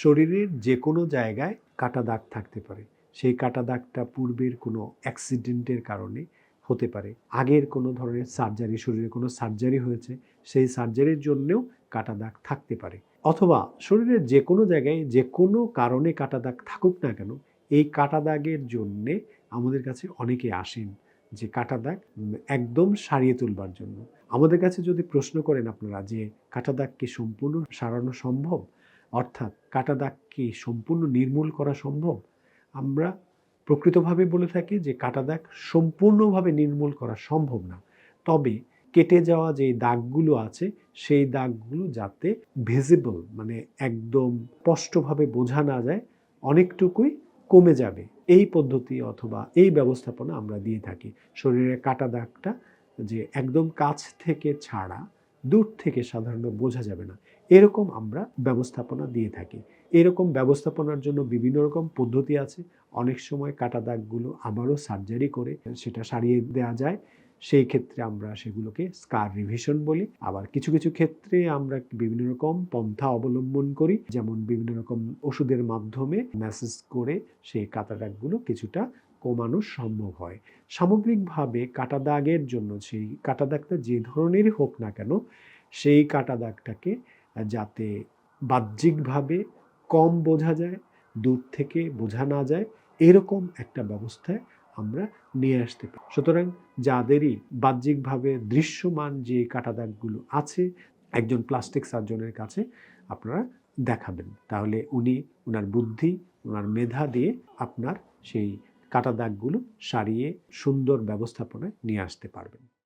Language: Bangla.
শরীরের যে কোনো জায়গায় কাটা দাগ থাকতে পারে। সেই কাটা দাগটা পূর্বের কোনো অ্যাক্সিডেন্টের কারণে হতে পারে। আগের কোনো ধরনের সার্জারি, শরীরে কোনো সার্জারি হয়েছে, সেই সার্জারির জন্যেও কাটা দাগ থাকতে পারে। অথবা শরীরের যে কোনো জায়গায় যে কোনো কারণে কাটা দাগ থাকুক না কেন, এই কাটা দাগের জন্যে আমাদের কাছে অনেকে আসেন যে কাটা দাগ একদম সারিয়ে তুলবার জন্য। আমাদের কাছে যদি প্রশ্ন করেন আপনারা যে কাটা দাগ কি সম্পূর্ণ সারানো সম্ভব অর্থাৎ কাটা দাগ কি সম্পূর্ণ নির্মূল করা সম্ভব? আমরা প্রকৃতভাবে বলে থাকি যে কাটা দাগ সম্পূর্ণভাবে নির্মূল করা সম্ভব না। তবে কেটে যাওয়া যে দাগগুলো আছে, সেই দাগগুলো যাতে ভিজিবল মানে একদম স্পষ্টভাবে বোঝা না যায়, অনেকটুকুই কমে যাবে। এই পদ্ধতি অথবা এই ব্যবস্থাপনা আমরা দিয়ে থাকি। শরীরের কাটা দাগটা যে একদম কাছ থেকে ছাড়া, দূর থেকে সাধারণত বোঝা যাবে না। এরকম আমরা ব্যবস্থাপনা দিয়ে থাকি। এরকম ব্যবস্থাপনার জন্য বিভিন্ন রকম পদ্ধতি আছে। অনেক সময় কাটা দাগগুলো আবারও সার্জারি করে সেটা সারিয়ে দেওয়া যায়। সেই ক্ষেত্রে আমরা সেগুলোকে স্কার রিভিশন বলি। আবার কিছু কিছু ক্ষেত্রে আমরা বিভিন্ন রকম পন্থা অবলম্বন করি। যেমন বিভিন্ন রকম ওষুধের মাধ্যমে ম্যাসেজ করে সেই কাটা দাগগুলো কিছুটা কমানো সম্ভব হয়। সামগ্রিকভাবে কাটা দাগের জন্য সেই কাটা দাগটা যে ধরনেরই হোক না কেন, সেই কাটা দাগটাকে যাতে বাহ্যিকভাবে কম বোঝা যায়, দূর থেকে বোঝা না যায়, এরকম একটা ব্যবস্থায় আমরা নিয়ে আসতে পারি। সুতরাং যাদেরই বাহ্যিকভাবে দৃশ্যমান যে কাটা দাগগুলো আছে, একজন প্লাস্টিক সার্জনের কাছে আপনারা দেখাবেন। তাহলে উনি ওনার বুদ্ধি ওনার মেধা দিয়ে আপনার সেই কাটা দাগগুলো সারিয়ে সুন্দর ব্যবস্থাপনায় নিয়ে আসতে পারবেন।